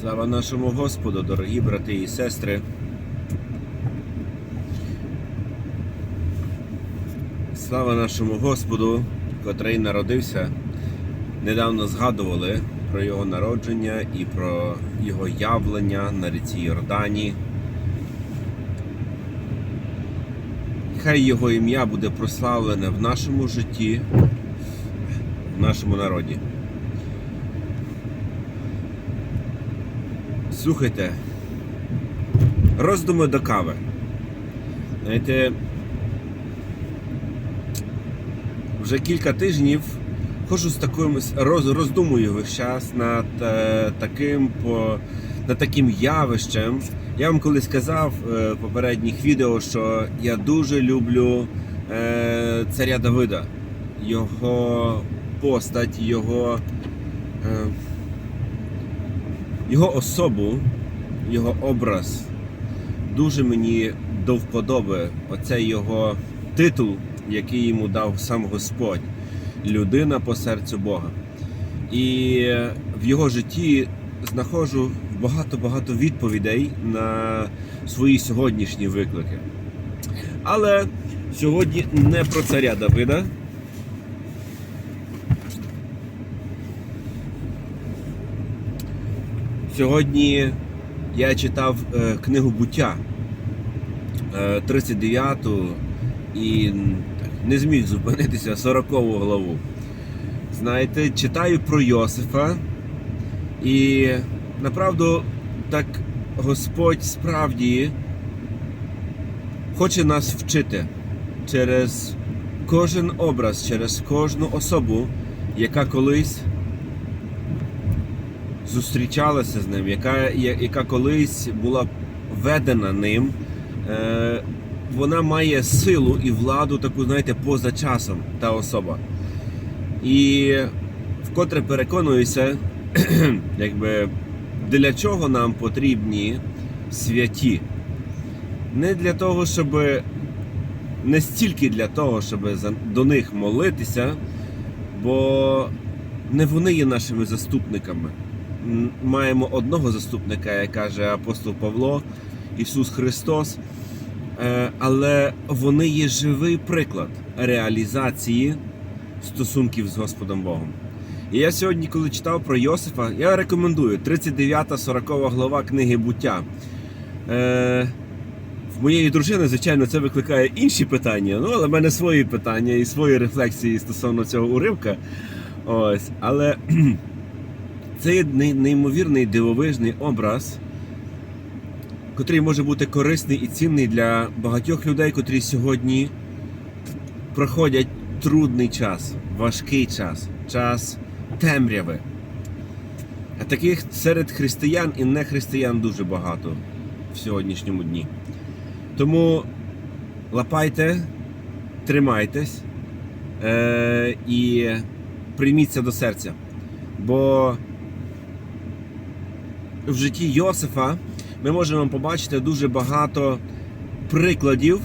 Слава нашому Господу, дорогі брати і сестри. Слава нашому Господу, котрий народився. Недавно згадували про його народження і про його явлення на ріці Йордані. Хай його ім'я буде прославлене в нашому житті, в нашому народі. Слухайте, роздуми до кави. Знаєте, вже кілька тижнів ходжу з таким роз, роздумую весь час над е, таким по, над таким явищем. Я вам колись казав е, в попередніх відео, що я дуже люблю е, царя Давида, його постать, його. Його особу, його образ дуже мені до вподоби. Оцей його титул, який йому дав сам Господь, людина по серцю Бога. І в його житті знаходжу багато-багато відповідей на свої сьогоднішні виклики. Але сьогодні не про царя Давида. Сьогодні я читав е, книгу буття е, 39 і не зміг зупинитися 40 главу. Знаєте, читаю про Йосифа, і направду так Господь справді хоче нас вчити через кожен образ, через кожну особу, яка колись зустрічалася з ним, яка, яка колись була ведена ним, е, вона має силу і владу таку, знаєте, поза часом та особа. І вкотре переконуюся, якби для чого нам потрібні святі. Не для того, щоб не стільки для того, щоб до них молитися, бо не вони є нашими заступниками. Маємо одного заступника, як каже апостол Павло, Ісус Христос. Е, Але вони є живий приклад реалізації стосунків з Господом Богом. І я сьогодні, коли читав про Йосифа, я рекомендую 39-40 глава книги буття. Е, в моєї дружини, звичайно, це викликає інші питання, ну, але в мене свої питання і свої рефлексії стосовно цього уривка. Ось, але це неймовірний дивовижний образ, котрий може бути корисний і цінний для багатьох людей, котрі сьогодні проходять трудний час, важкий час, час темряви. А таких серед християн і нехристиян дуже багато в сьогоднішньому дні. Тому лапайте, тримайтесь е- і прийміться до серця. Бо в житті Йосифа ми можемо побачити дуже багато прикладів,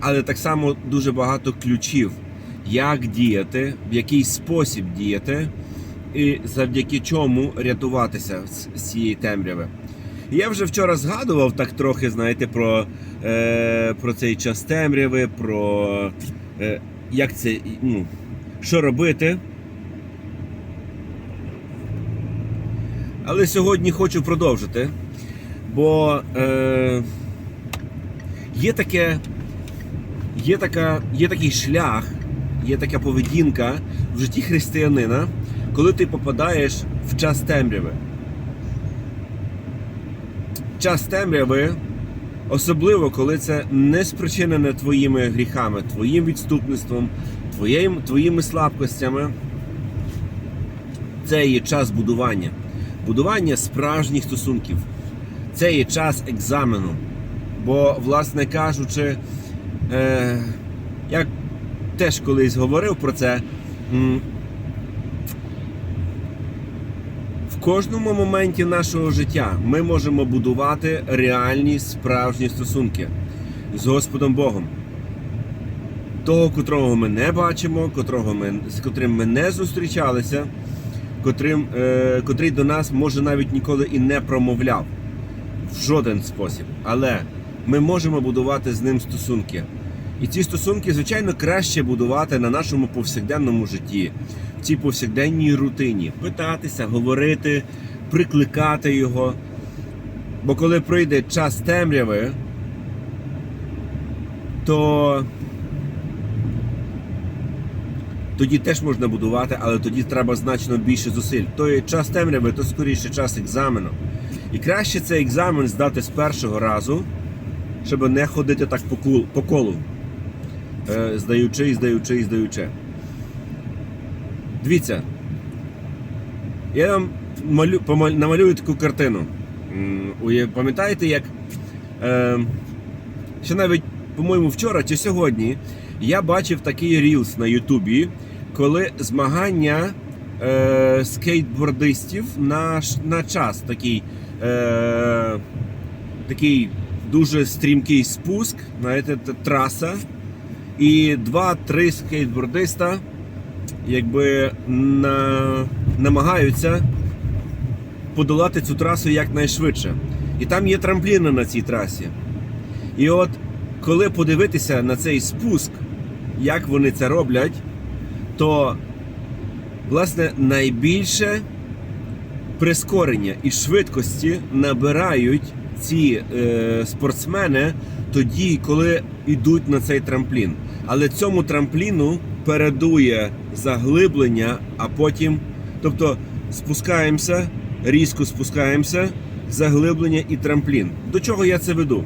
але так само дуже багато ключів, як діяти, в який спосіб діяти, і завдяки чому рятуватися з цієї темряви. Я вже вчора згадував так трохи, знаєте, про, е, про цей час темряви, про е, як це, ну, що робити. Але сьогодні хочу продовжити, бо е, є таке, є, така, є такий шлях, є така поведінка в житті християнина, коли ти попадаєш в час темряви. Час темряви, особливо коли це не спричинене твоїми гріхами, твоїм відступництвом, твоїм, твоїми слабкостями. Це є час будування будування справжніх стосунків. Це є час екзамену. Бо, власне кажучи, е, я теж колись говорив про це. В кожному моменті нашого життя ми можемо будувати реальні справжні стосунки з Господом Богом. Того, котрого ми не бачимо, котрого ми, з котрим ми не зустрічалися, котрим, е, котрий до нас може навіть ніколи і не промовляв в жоден спосіб. Але ми можемо будувати з ним стосунки. І ці стосунки, звичайно, краще будувати на нашому повсякденному житті, в цій повсякденній рутині. Питатися, говорити, прикликати його. Бо коли прийде час темряви, то тоді теж можна будувати, але тоді треба значно більше зусиль. Той час темряви, то скоріше час екзамену. І краще цей екзамен здати з першого разу, щоб не ходити так по, кул, по колу, е, здаючи, здаючи, і здаючи. Дивіться, я вам малю, помаль- намалюю таку картину. Пам'ятаєте, як е, ще навіть, по-моєму, вчора чи сьогодні я бачив такий рілс на Ютубі, коли змагання е, скейтбордистів на, на час такий, е, такий дуже стрімкий спуск, знаєте, траса. І два-три скейтбордиста якби на, намагаються подолати цю трасу якнайшвидше. І там є трампліни на цій трасі. І от коли подивитися на цей спуск, як вони це роблять, то власне найбільше прискорення і швидкості набирають ці е, спортсмени тоді, коли йдуть на цей трамплін. Але цьому трампліну передує заглиблення, а потім, тобто спускаємося, різко спускаємося, заглиблення і трамплін. До чого я це веду?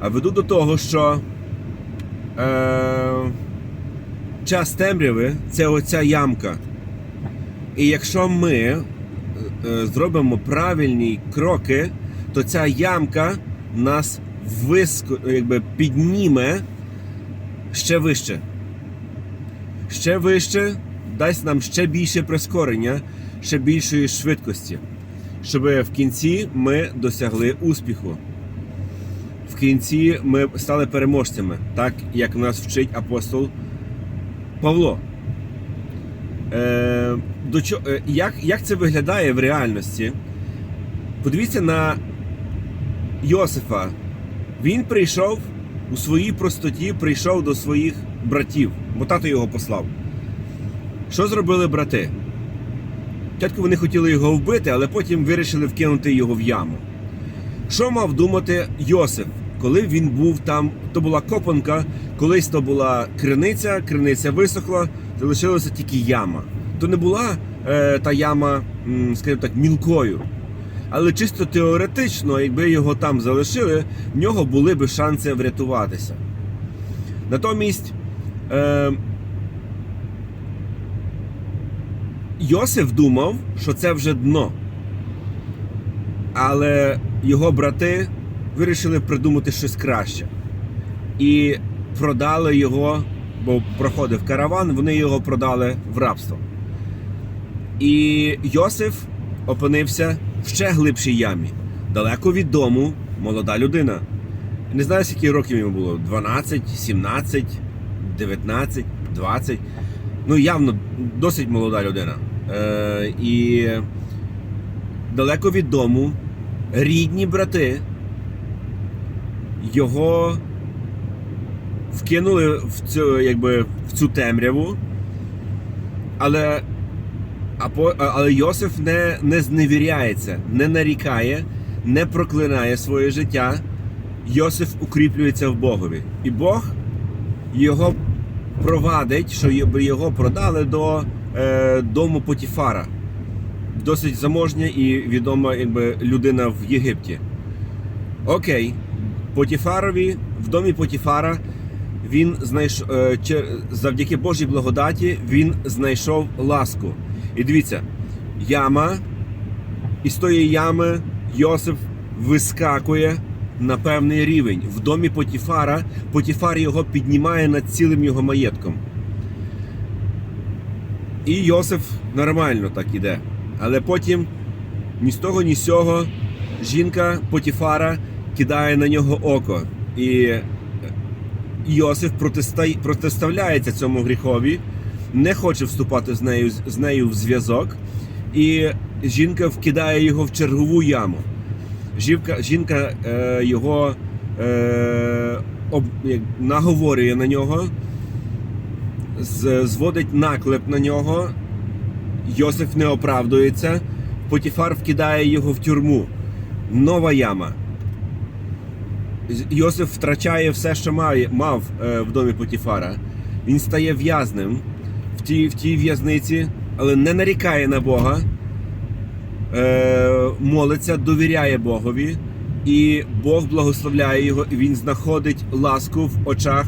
А веду до того, що е, час темряви це оця ямка. І якщо ми е, е, зробимо правильні кроки, то ця ямка нас виско, якби підніме ще вище. Ще вище дасть нам ще більше прискорення, ще більшої швидкості, щоб в кінці ми досягли успіху. В кінці ми стали переможцями, так як нас вчить апостол Павло. Е, до чо, е, як, як це виглядає в реальності? Подивіться на Йосифа. Він прийшов у своїй простоті, прийшов до своїх братів, бо тато його послав. Що зробили брати? Спочатку вони хотіли його вбити, але потім вирішили вкинути його в яму. Що мав думати Йосиф, коли він був там? То була копанка, колись то була криниця, криниця висохла, залишилася тільки яма. То не була е, та яма, скажімо так, мілкою. Але чисто теоретично, якби його там залишили, в нього були би шанси врятуватися. Натомість е, Йосиф думав, що це вже дно. Але його брати вирішили придумати щось краще. І продали його, бо проходив караван, вони його продали в рабство. І Йосиф опинився в ще глибшій ямі, далеко від дому, молода людина. Не знаю, скільки років йому було: 12, 17, 19, 20. Ну, явно досить молода людина. Е, і далеко від дому рідні брати його вкинули в цю, якби, в цю темряву. Але, але Йосиф не, не зневіряється, не нарікає, не проклинає своє життя. Йосиф укріплюється в Богові. І Бог його провадить, що його продали до е, дому Потіфара. Досить заможня і відома якби, людина в Єгипті. Окей, Потіфарові, в домі Потіфара він знайшов завдяки Божій благодаті він знайшов ласку. І дивіться, яма, і з тої ями Йосиф вискакує на певний рівень. В домі Потіфара Потіфар його піднімає над цілим його маєтком. І Йосиф нормально так іде. Але потім ні з того, ні з цього жінка Потіфара кидає на нього око. І Йосиф протиста- протиставляється цьому гріхові не хоче вступати з нею, з нею в зв'язок, і жінка вкидає його в чергову яму. Жінка, жінка е, його е, об, наговорює на нього, з, зводить наклеп на нього. Йосиф не оправдується. Потіфар вкидає його в тюрму. Нова яма. Йосиф втрачає все, що має, мав е, в домі Потіфара. Він стає в'язнем в тій, в тій в'язниці, але не нарікає на Бога, е, молиться, довіряє Богові, і Бог благословляє його, і він знаходить ласку в очах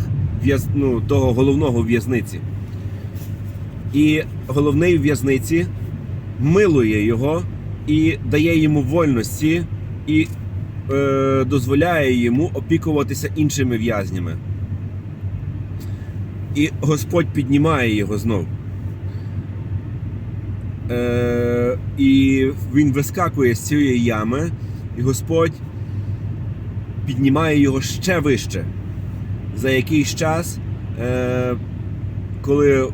ну, того головного в'язниці. І головний в'язниці милує його і дає йому вольності і е, дозволяє йому опікуватися іншими в'язнями. І Господь піднімає його знов. Е, і він вискакує з цієї ями, і Господь піднімає його ще вище. За якийсь час, е, коли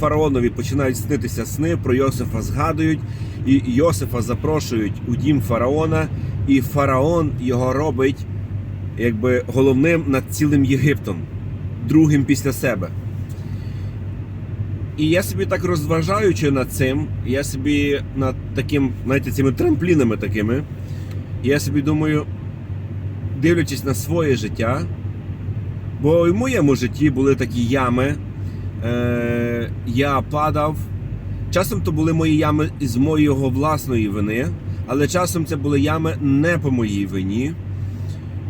фараонові починають снитися сни, про Йосифа згадують, і Йосифа запрошують у дім фараона, і фараон його робить якби головним над цілим Єгиптом, другим після себе. І я собі так розважаючи над цим, я собі над таким, знаєте, цими трамплінами такими, я собі думаю, дивлячись на своє життя, бо в моєму житті були такі ями, е, я падав. Часом то були мої ями з моєї власної вини, але часом це були ями не по моїй вині.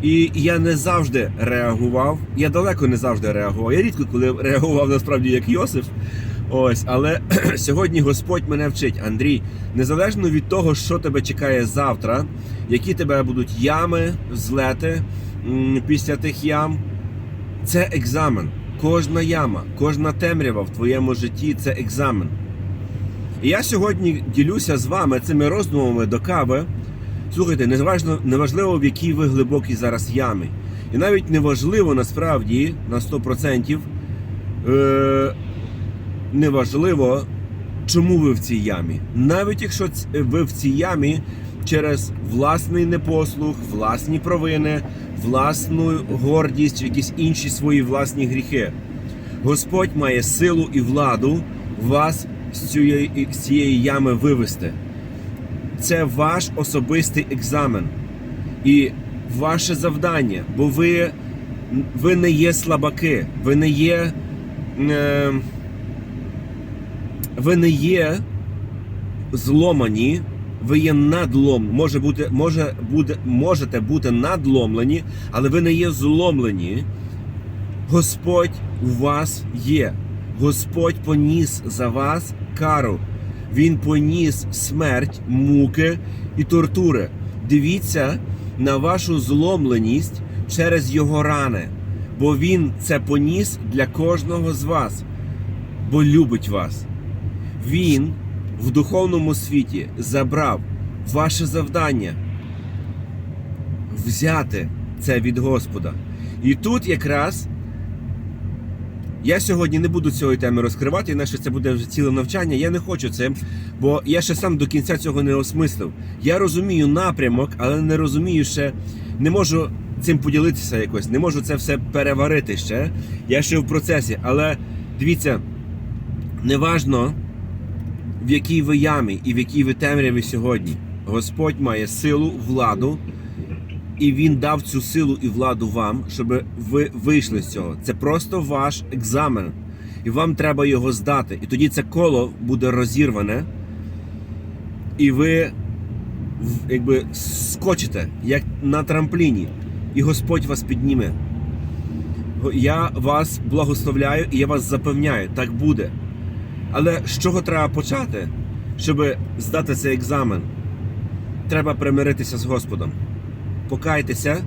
І я не завжди реагував. Я далеко не завжди реагував. Я рідко коли реагував насправді як Йосиф. Ось, але сьогодні Господь мене вчить, Андрій, незалежно від того, що тебе чекає завтра, які тебе будуть ями, злети після тих ям, це екзамен. Кожна яма, кожна темрява в твоєму житті це екзамен. І я сьогодні ділюся з вами цими роздумами до кави. Слухайте, неважно, неважливо, в якій ви глибокій зараз ямі. І навіть неважливо насправді на 100%, е, неважливо, чому ви в цій ямі. Навіть якщо ви в цій ямі через власний непослух, власні провини, власну гордість, якісь інші свої власні гріхи. Господь має силу і владу вас з цієї, з цієї ями вивести. Це ваш особистий екзамен і ваше завдання, бо ви, ви не є слабаки, ви не є. Е, ви не є зломані, ви є надлом. Може бути, може буде, можете бути надломлені, але ви не є зломлені. Господь у вас є. Господь поніс за вас кару. Він поніс смерть, муки і тортури. Дивіться на вашу зломленість через його рани, бо він це поніс для кожного з вас, бо любить вас. Він в духовному світі забрав ваше завдання взяти це від Господа. І тут якраз я сьогодні не буду цієї теми розкривати, інакше це буде вже ціле навчання. Я не хочу цим, бо я ще сам до кінця цього не осмислив. Я розумію напрямок, але не розумію ще, не можу цим поділитися якось, не можу це все переварити ще. Я ще в процесі, але дивіться, неважно в якій ви ямі і в якій ви темряві сьогодні. Господь має силу, владу, і Він дав цю силу і владу вам, щоб ви вийшли з цього. Це просто ваш екзамен. І вам треба його здати. І тоді це коло буде розірване, і ви якби скочите, як на трампліні, і Господь вас підніме. Я вас благословляю і я вас запевняю, так буде. Але з чого треба почати, щоб здати цей екзамен? Треба примиритися з Господом. Покайтеся,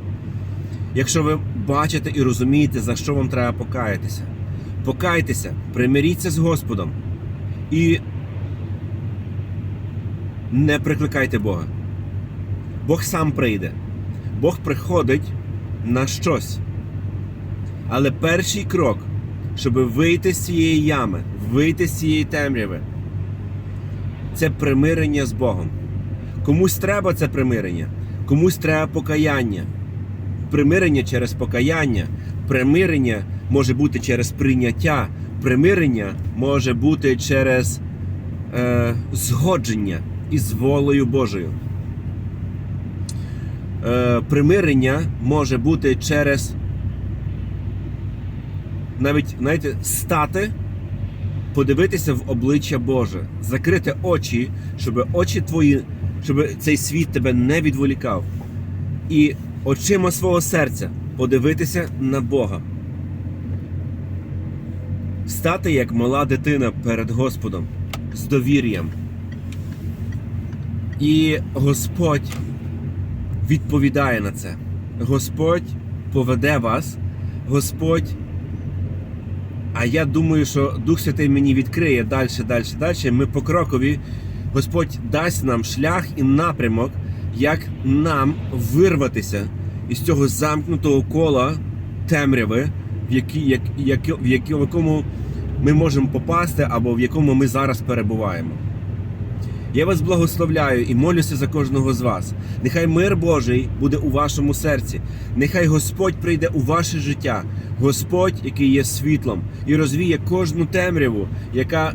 якщо ви бачите і розумієте, за що вам треба покаятися. Покайтеся, примиріться з Господом і не прикликайте Бога. Бог сам прийде. Бог приходить на щось. Але перший крок, щоб вийти з цієї ями, вийти з цієї темряви. Це примирення з Богом. Комусь треба це примирення, комусь треба покаяння. Примирення через покаяння, примирення може бути через прийняття, примирення може бути через е, згодження із волею Божою. Е, примирення може бути через навіть, знаєте, стати, подивитися в обличчя Боже, закрити очі, щоб очі твої, щоб цей світ тебе не відволікав. І очима свого серця подивитися на Бога. Стати як мала дитина перед Господом з довір'ям. І Господь відповідає на це. Господь поведе вас, Господь. А я думаю, що Дух Святий мені відкриє далі, далі, далі. Ми по крокові, Господь дасть нам шлях і напрямок, як нам вирватися із цього замкнутого кола темряви, в, які, як, як, в, які, в якому ми можемо попасти або в якому ми зараз перебуваємо. Я вас благословляю і молюся за кожного з вас. Нехай мир Божий буде у вашому серці. Нехай Господь прийде у ваше життя, Господь, який є світлом, і розвіє кожну темряву, яка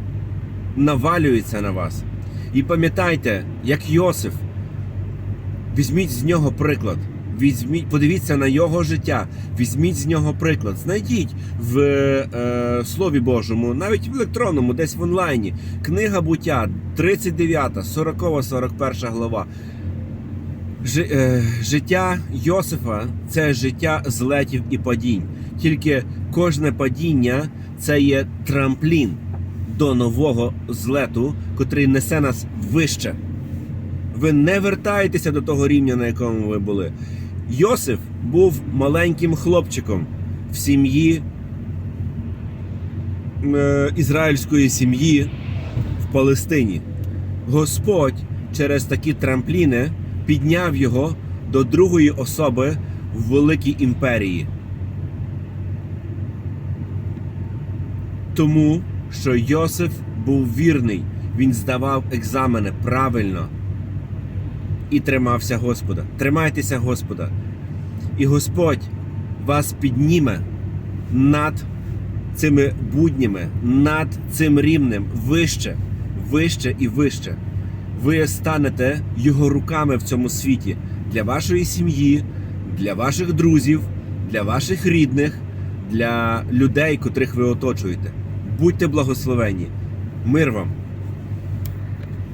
навалюється на вас. І пам'ятайте, як Йосиф, візьміть з нього приклад. Візьміть, подивіться на його життя, візьміть з нього приклад. Знайдіть в е, Слові Божому, навіть в електронному, десь в онлайні. Книга буття, 39, 40, 41 глава. Жи, е, життя Йосифа це життя злетів і падінь. Тільки кожне падіння це є трамплін до нового злету, котрий несе нас вище. Ви не вертаєтеся до того рівня, на якому ви були. Йосиф був маленьким хлопчиком в сім'ї е, ізраїльської сім'ї в Палестині. Господь через такі трампліни підняв його до другої особи в великій імперії. Тому що Йосиф був вірний, він здавав екзамени правильно і тримався Господа. Тримайтеся Господа. І Господь вас підніме над цими буднями, над цим рівнем, вище, вище і вище. Ви станете його руками в цьому світі для вашої сім'ї, для ваших друзів, для ваших рідних, для людей, котрих ви оточуєте. Будьте благословені. Мир вам!